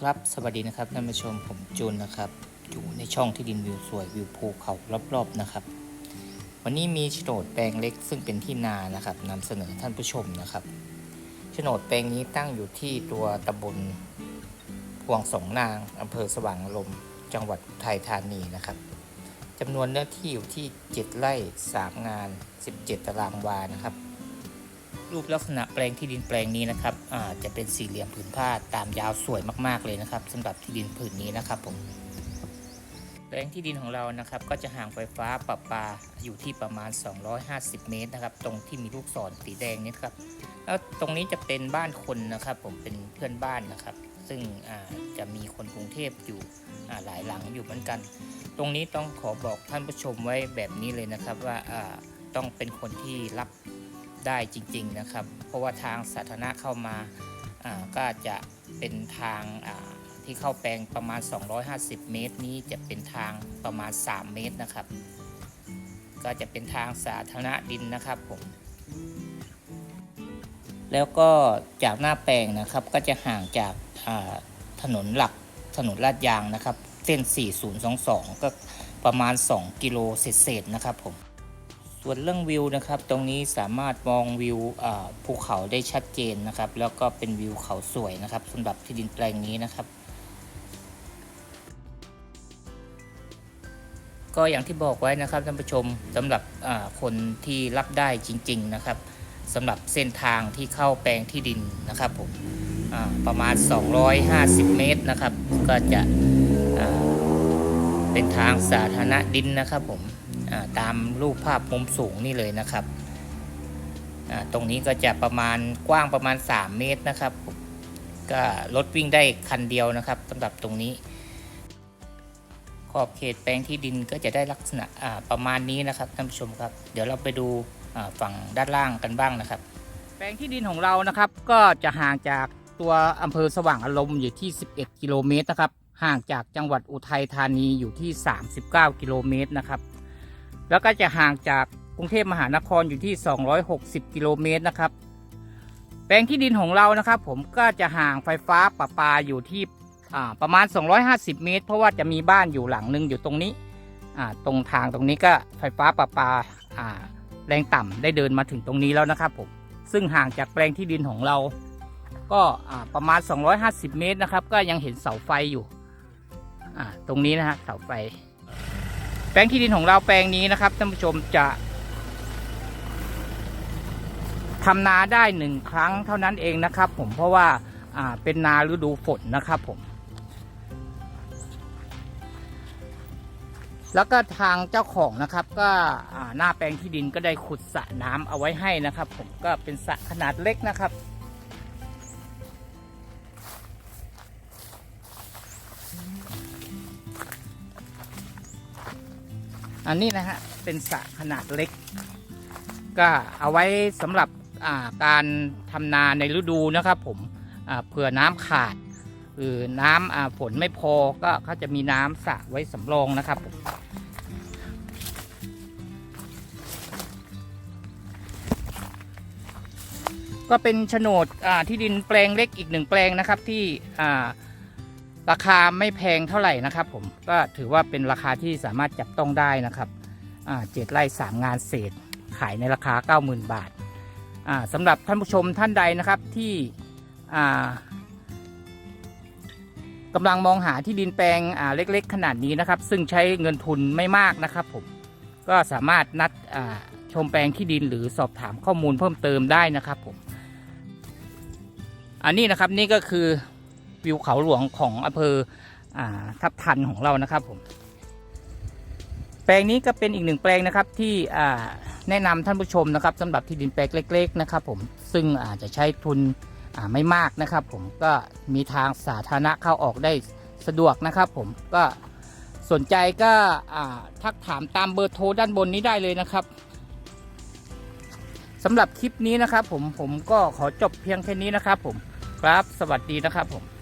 ครับสวัสดีนะครับท่านผู้ชมผมจูนนะครับ อยู่ในช่องที่ดินวิวสวยวิวภูเขารอบๆนะครับ วันนี้มีโฉนดแปลงเล็กซึ่งเป็นที่นานะครับนำเสนอท่านผู้ชมนะครับโฉนดแปลงนี้ตั้งอยู่ที่ตัวตำบลพวงสองนางอำเภอสว่างอารมจังหวัดอุทัยธานีนะครับ จำนวนเนื้อที่อยู่ที่ 7 ไร่ 3 งาน 17 ตารางวานะครับ รูปลักษณะแปลงที่ดินแปลงนี้นะครับจะเป็นสี่เหลี่ยมผืนผ้าตามยาวสวยมากๆเลยนะครับสำหรับที่ดินผืนนี้นะครับผมแปลงที่ดินของเรานะครับ ก็จะห่างไฟฟ้าประปาอยู่ที่ประมาณ 250 เมตรนะครับ ตรงที่มีลูกศรสีแดงนี้ครับแล้วตรงนี้จะเป็นบ้านคนนะครับ ผมเป็นเพื่อนบ้านนะครับ ซึ่งจะมีคนกรุงเทพอยู่หลายหลังอยู่เหมือนกัน ตรงนี้ต้องขอบอกท่านผู้ชมไว้แบบนี้เลยนะครับว่าต้องเป็นคนที่รับได้จริง ๆนะครับ เพราะว่าทางสาธารณะเข้ามาก็จะเป็นทางที่เข้าแปลงประมาณ 250 เมตร นี้จะเป็นทางประมาณ 3 เมตรนะครับ ก็จะเป็นทางสาธารณะดินนะครับผมแล้วก็จากหน้าแปลงนะครับก็จะห่างจาก ถนนหลักถนนลาดยางนะครับ เส้น 4022 ก็ประมาณ 2 กิโลเศษๆนะครับผม ส่วนเรื่องวิวนะครับ ตรงนี้สามารถมองวิวภูเขาได้ชัดเจนนะครับ แล้วก็เป็นวิวเขาสวยนะครับสำหรับที่ดินแปลงนี้นะครับก็อย่างที่บอกไว้นะครับท่านผู้ชมสำหรับคนที่รับได้จริง ๆนะครับสำหรับเส้นทางที่เข้าแปลงที่ดินนะครับผม ประมาณ 250 เมตรนะครับ ก็จะเป็นทางสาธารณะดินนะครับผมตามรูปภาพมุมสูงนี่เลยนะครับ ตรงนี้ก็จะประมาณกว้างประมาณ 3 เมตรนะครับ ก็รถวิ่งได้คันเดียวนะครับสำหรับตรงนี้ ขอบเขตแปลงที่ดินก็จะได้ลักษณะประมาณนี้นะครับท่านผู้ชมครับ เดี๋ยวเราไปดูฝั่งด้านล่างกันบ้างนะครับ แปลงที่ดินของเรานะครับก็จะห่างจาก ตัวอำเภอสว่างอารมณ์อยู่ที่ 11 กิโลเมตรนะครับ ห่างจากจังหวัดอุทัยธานีอยู่ที่ 39 กิโลเมตรนะครับ แล้วก็จะห่างจากกรุงเทพมหานครอยู่ที่ 260 กิโลเมตรนะครับ แปลงที่ดินของเรานะครับ ผมก็จะห่างไฟฟ้าประปาอยู่ที่ประมาณ 250 เมตร เพราะว่าจะมีบ้านอยู่หลังหนึ่งอยู่ตรงนี้ตรงทางตรงนี้ก็ไฟฟ้าประปาอ่าแรงต่ำได้เดินมาถึงตรงนี้แล้วนะครับผมซึ่งห่างจากแปลงที่ดินของเรา ก็ประมาณ 250 เมตรนะครับ ก็ยังเห็นเสาไฟอยู่ตรงนี้นะฮะเสาไฟ แปลงที่ดินของเราแปลงนี้นะครับท่านผู้ชมจะทำนาได้หนึ่งครั้งเท่านั้นเองนะครับ ผมเพราะว่าเป็นนาฤดูฝนนะครับผม แล้วก็ทางเจ้าของนะครับ ก็หน้าแปลงที่ดินก็ได้ขุดสระน้ำเอาไว้ให้นะครับ ผมก็เป็นสระขนาดเล็กนะครับ อันนี้นะฮะเป็นสระขนาดเล็ก ก็เอาไว้สำหรับาการทำนาในฤดูนะครับผมเผื่อน้ำขาดหรือน้ำอ่าฝนไม่พอก็เขาจะมีน้ำสระไว้สำรองนะครับผมก็เป็นโฉนดที่ดินแปลงเล็กอีกหนึ่งแปลงนะครับที่ ราคาไม่แพงเท่าไหร่นะครับผมก็ถือว่าเป็นราคาที่สามารถจับต้องได้นะครับเจ็ดไร่สามงานเศษ ขายในราคา 90,000 บาทาสำหรับท่านผู้ชมท่านใดนะครับที่กำลังมองหาที่ดินแปลงเล็กๆ ขนาดนี้นะครับ ซึ่งใช้เงินทุนไม่มากนะครับผมก็สามารถนัดชมแปลงที่ดินหรือสอบถามข้อมูลเพิ่มเติมได้นะครับผมอันนี้นะครับนี่ก็คือ วิวเขาหลวงของอำเภออทับทันของเรานะครับผมแปลงนี้ก็เป็นอีกหนึ่งแปลงนะครับที่แนะนำท่านผู้ชมนะครับสำหรับที่ดินแปลงเล็ก ๆ นะครับ ผมซึ่งอาจจะใช้ทุนไม่มากนะครับ ผมก็มีทางสาธารณะเข้าออกได้สะดวกนะครับ ผมก็สนใจก็ทักถามตามเบอร์โทรด้านบนนี้ได้เลยนะครับสำหรับคลิปนี้นะครับ ผมผมก็ขอจบเพียงแค่นี้นะครับ ผมครับสวัสดีนะครับผม